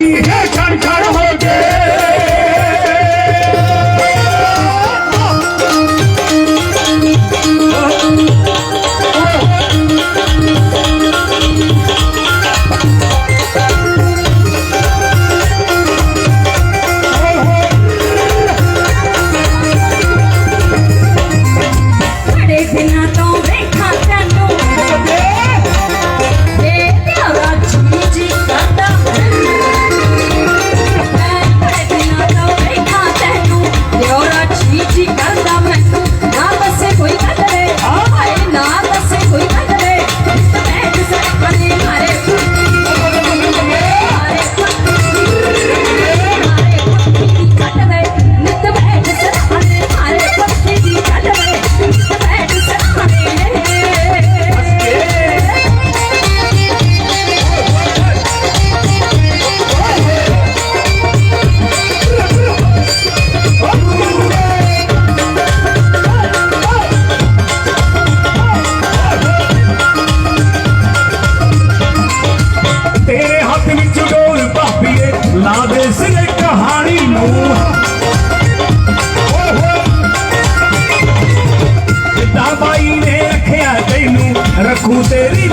Yeah, can't cut him ਹੱਥ ਵਿੱਚ ਡੋਲ ਭਾਪੀਏ ਲਾ ਦੇ ਸਿਰੇ ਕਹਾਣੀ ਨੂੰ। ਤਾਂ ਬਾਈ ਨੇ ਰੱਖਿਆ ਤੈਨੂੰ, ਰੱਖੂ ਤੇਰੀ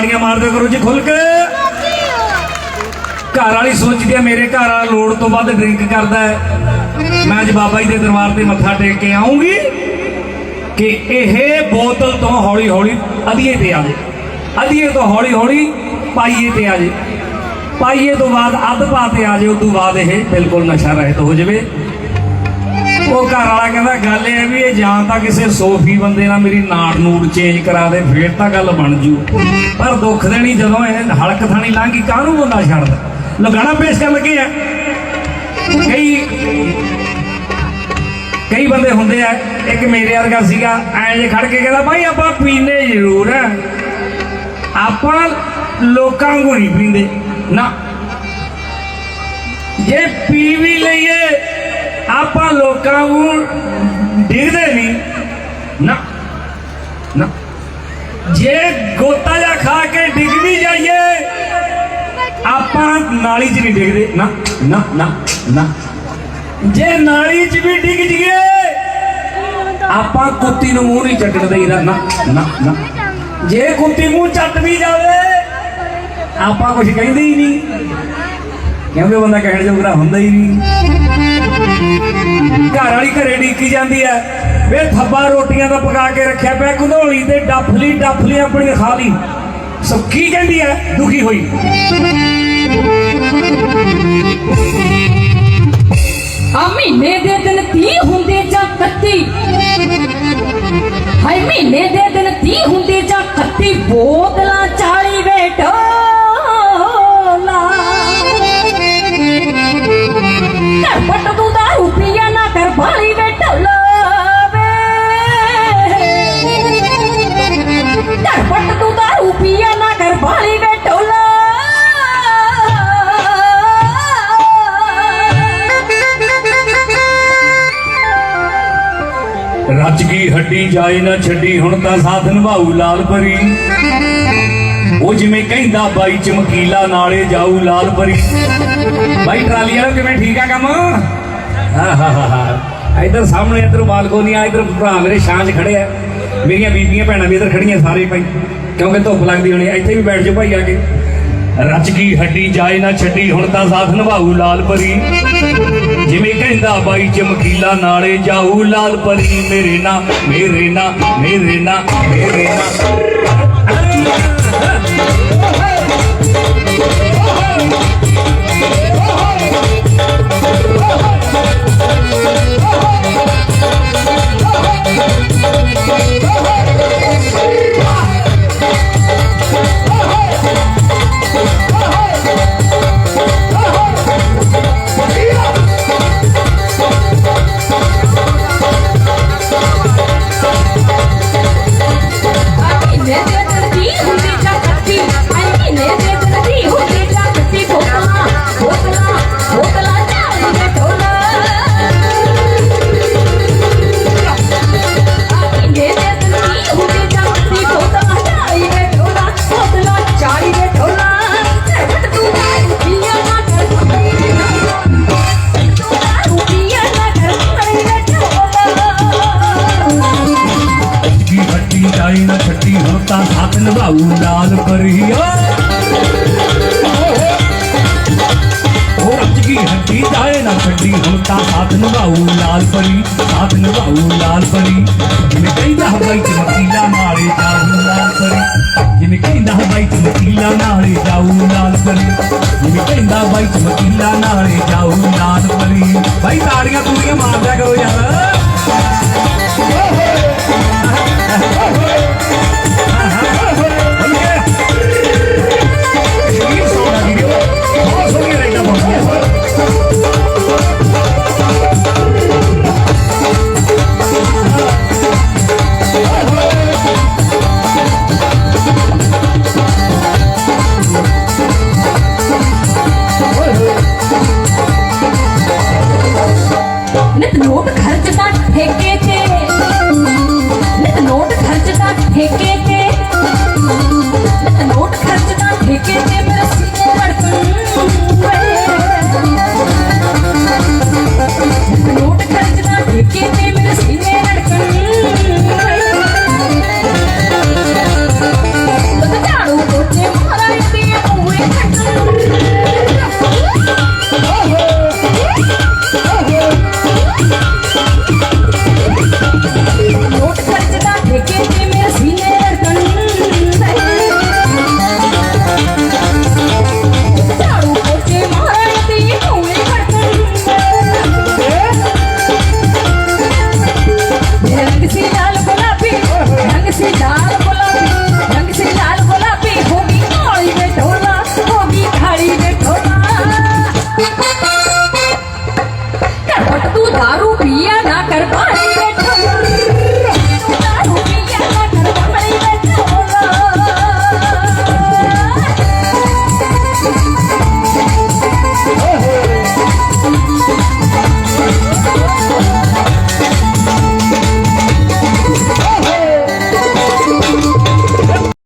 ਤਾੜੀਆਂ ਮਾਰਦੇ ਕਰੋ ਜੀ ਖੁੱਲ ਕੇ। ਘਰ ਵਾਲੀ ਸੋਚਦੀ ਹੈ ਮੇਰੇ ਘਰ ਵਾਲਾ ਲੋੜ ਤੋਂ ਵੱਧ ਡਰਿੰਕ ਕਰਦਾ ਹੈ। ਮੈਂ ਅੱਜ ਬਾਬਾ ਜੀ ਦੇ ਦਰਬਾਰ ਤੇ ਮੱਥਾ ਟੇਕ ਕੇ ਆਉਂਗੀ ਕਿ ਇਹ ਬੋਤਲ ਤੋਂ ਹੌਲੀ ਹੌਲੀ ਅਧੀਏ ਤੇ ਆ ਜੇ। ਅਧੀਏ ਤੋਂ ਹੌਲੀ ਹੌਲੀ ਪਾਈਏ ਤੇ ਆ ਜੇ। ਪਾਈਏ ਤੋਂ ਬਾਅਦ ਅੱਧ ਪਾ ਤੇ ਆ ਜੇ ਉਸ ਤੋਂ ਬਾਅਦ ਇਹ ਬਿਲਕੁਲ ਨਸ਼ਾ ਰਹਿਤ ਹੋ ਜਾਵੇ। ਉਹ ਘਰ ਵਾਲਾ ਕਹਿੰਦਾ, ਗੱਲ ਇਹ ਹੈ ਵੀ ਇਹ ਜਾਂ ਤਾਂ ਕਿਸੇ ਸੋਫੀ ਬੰਦੇ ਨਾਲ ਮੇਰੀ ਨਾੜ ਨੂੜ ਚੇਂਜ ਕਰਾ ਦੇ, ਫੇਰ ਤਾਂ ਗੱਲ ਬਣ ਜੂ। ਪਰ ਦੁੱਖ ਦੇਣੀ ਜਦੋਂ ਇਹ ਹਲਕ ਥਾਣੀ ਲੰਘੀ ਕਾਹਨੂੰ ਬੰਦਾ ਛੱਡਦਾ? ਲਗਾਣਾ ਪੇਸ਼ ਕਰਨ ਲੱਗੇ ਆ। ਕਈ ਕਈ ਬੰਦੇ ਹੁੰਦੇ ਆ, ਇੱਕ ਮੇਰੇ ਵਰਗਾ ਸੀਗਾ, ਐਂ ਜੇ ਖੜ ਕੇ ਕਹਿੰਦਾ, ਭਾਈ ਆਪਾਂ ਪੀਂਦੇ ਜ਼ਰੂਰ ਆ। ਆਪਾਂ ਲੋਕਾਂ ਨੂੰ ਨਹੀਂ ਪੀਂਦੇ। ਨਾ। ਜੇ ਪੀ ਵੀ ਲਈਏ ਆਪਾਂ ਲੋਕਾਂ ਨੂੰ ਡਿੱਗਦੇ ਨਹੀਂ। ਨਾ ਨਾ। ਜੇ ਗੋਤਾ ਜਾ ਖਾ ਕੇ ਡਿੱਗ ਵੀ ਜਾਈਏ, ਆਪਾਂ ਨਾਲੀ 'ਚ ਨਹੀਂ ਡਿੱਗਦੇ। ਨਾ ਨਾ ਨਾ ਨਾ। ਜੇ ਨਾਲੀ 'ਚ ਵੀ ਡਿੱਗ ਜੀਏ ਆਪਾਂ ਕੁੱਤੀ ਨੂੰ ਮੂੰਹ ਨਹੀਂ ਚੱਟਣ ਦੇਈਦਾ। ਨਾ ਨਾ ਨਾ। ਜੇ ਕੁੱਤੀ ਮੂੰਹ ਚੱਟ ਵੀ ਜਾਵੇ, ਆਪਾਂ ਕੁਝ ਕਹਿੰਦੇ ਹੀ ਨਹੀਂ। ਕਿਉਂਕਿ ਬੰਦਾ ਕਹਿਣ ਜੋਗਰਾ ਹੁੰਦਾ ਹੀ ਨਹੀਂ। ਘਰ ਵਾਲੀ ਘਰੇ ਡੀਕੀ ਜਾਂਦੀ ਐ। ਵੇ ਥੱਬਾ ਰੋਟੀਆਂ ਦਾ ਪਕਾ ਕੇ ਰੱਖਿਆ ਪਿਆ ਘਨੋਲੀ ਤੇ ਡੱਫਲੀ ਡੱਫਲੀ ਆਪਣੀ ਖਾ ਲਈ। ਸੋ ਕੀ ਕਹਿੰਦੀ ਐ, ਦੁਖੀ ਹੋਈ। ਆ ਮਹੀਨੇ ਦੇ ਦਿਨ 30 ਹੁੰਦੇ ਜਾਂ 31 ਹਾਏ, ਮਹੀਨੇ ਦੇ ਦਿਨ 30 ਹੁੰਦੇ ਜਾਂ 31 ਬੋਤਲਾਂ 40 ਵੇਟੋਲਾ ਰੱਜ ਜਾਏ ਨਾ ਛੱਡੀ, ਹੁਣ ਤਾਂ ਸਾਥ ਨਿਭਾਊ ਲਾਲ ਪਰੀ। ਉਹ ਜਿਵੇਂ ਕਹਿੰਦਾ ਬਾਈ ਚਮਕੀਲਾ ਨਾਲੇ ਜਾਊ ਲਾਲ ਪਰੀ। ਬਾਈ ਟਰਾਲੀ ਵਾਲਾ ਕਿਵੇਂ ਠੀਕ ਆ ਕੰਮ? ਹਾਂ ਹਾਂ ਹਾਂ ਇਧਰ ਸਾਹਮਣੇ ਇਧਰ ਬਾਲਕੋਨੀ ਆ ਇਧਰ ਭਰਾ ਮੇਰੇ ਛਾਂ 'ਚ ਖੜੇ ਆ। ਮੇਰੀਆਂ ਬੀਬੀਆਂ ਭੈਣਾਂ ਵੀ ਇਧਰ ਖੜੀਆਂ ਸਾਰੇ ਭਾਈ। ਕਿਉਂਕਿ ਧੁੱਪ ਲੱਗਦੀ ਹੋਣੀ ਇੱਥੇ ਵੀ ਬੈਠ ਜਾਓ ਭਾਈ ਆ ਕੇ। ਰੱਜ ਗਈ ਹੱਡੀ ਜਾਏ ਨਾ ਛੱਡੀ, ਹੁਣ ਤਾਂ ਸਾਥ ਨਿਭਾਊ ਲਾਲ ਪਰੀ। ਜਿਵੇਂ ਕਹਿੰਦਾ ਬਾਈ ਚਮਕੀਲਾ ਨਾਲੇ ਜਾਊ ਲਾਲ ਪਰੀ, ਮੇਰੇ ਨਾ ਮੇਰੇ ਨਾ ਮੇਰੇ ਨਾ ਮੇਰੇ ਨਾ। ਸਾਥ